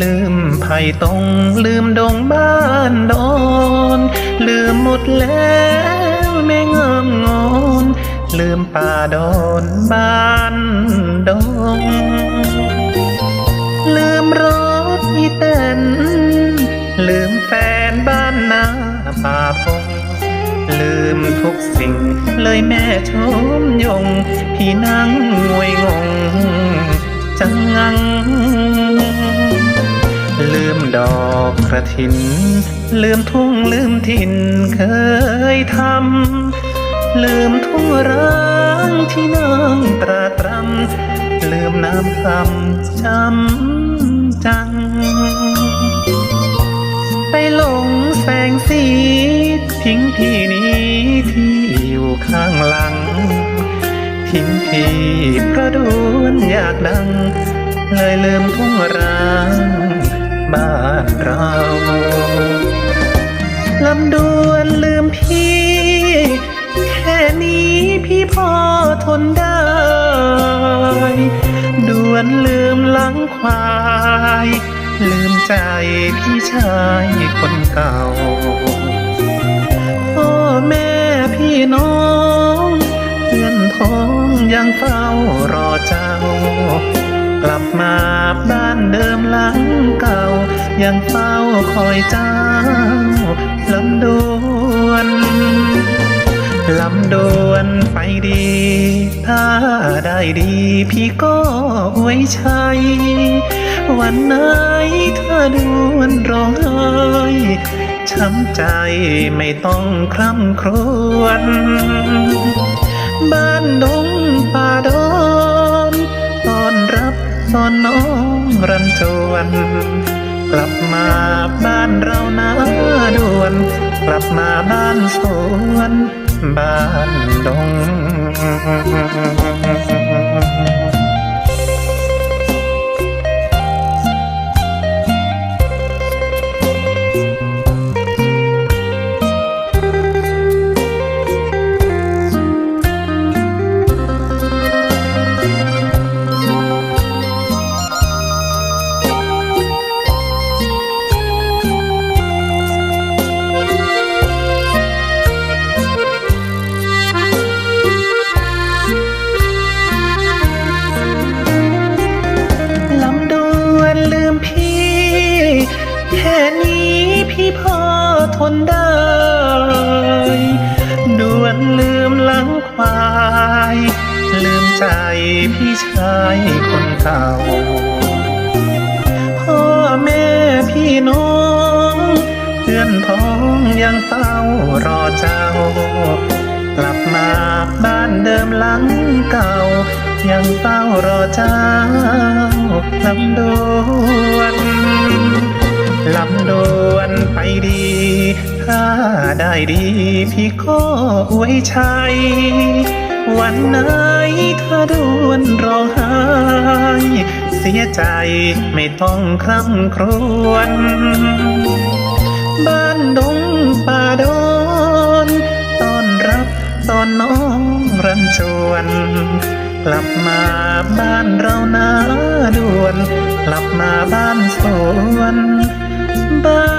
ลืมไผ่ตรงลืมดงบ้านดอนลืมหมดแล้วแม่งามงอนลืมป่าดอนบ้านดง ลืมรถอีเต้นลืมแฟนบ้านนาป่าพงลืมทุกสิ่งเลยแม่ชมยง พี่นั่งงวยงงจังงัง ดอกกระถิน ลืมทุ่งลืมถิ่นเคยทำ ลืมทุ่งร้างที่นางตราตรำลืมน้ำคำจำจัง ไปหลงแสงสีทิ้งพี่นี้ที่อยู่ข้างหลัง ทิ้งพี่เพราะดวนอยากดัง เลยลืมทุ่งร้าง บ้านเราลำดวนลืมพี่ แค่นี้พี่พอทนได้ ดวนลืมหลังควาย ลืมใจพี่ชายคนเก่า พ่อแม่พี่น้องเพื่อนพ้องยังเฝ้ารอเจ้า กลับมาบ้านเดิมหลังเก่า ยังเฝ้าคอยเจ้าลำดวนลำดวนไปดี ถ้าได้ดีพี่ก็ไว้ใช้วันไหนถ้าดวนร้องไห้ช้ำใจไม่ต้องคร่ำครวญบ้านดงป่าดอนตอน รับตอนน้องรันจวน กลับมาบ้านเรานาด่วน กลับมาบ้านสวน บ้านดง ใจพี่ชายคนเก่า พ่อแม่พี่น้อง เพื่อนพ้องยังเฝ้ารอเจ้า กลับมาบ้านเดิมหลังเก่า ยังเฝ้ารอเจ้าลำดวนลำดวนไปดี ถ้าได้ดีพี่ก็ไว้ใช้ วันไหนถ้าโดนร้องไห้ เสียใจไม่ต้องคร่ำครวญบ้านดงป่าดอนตอนรับตอนน้องรันชวน กลับมาบ้านเรานาด่วน กลับมาบ้านสวนบ้าน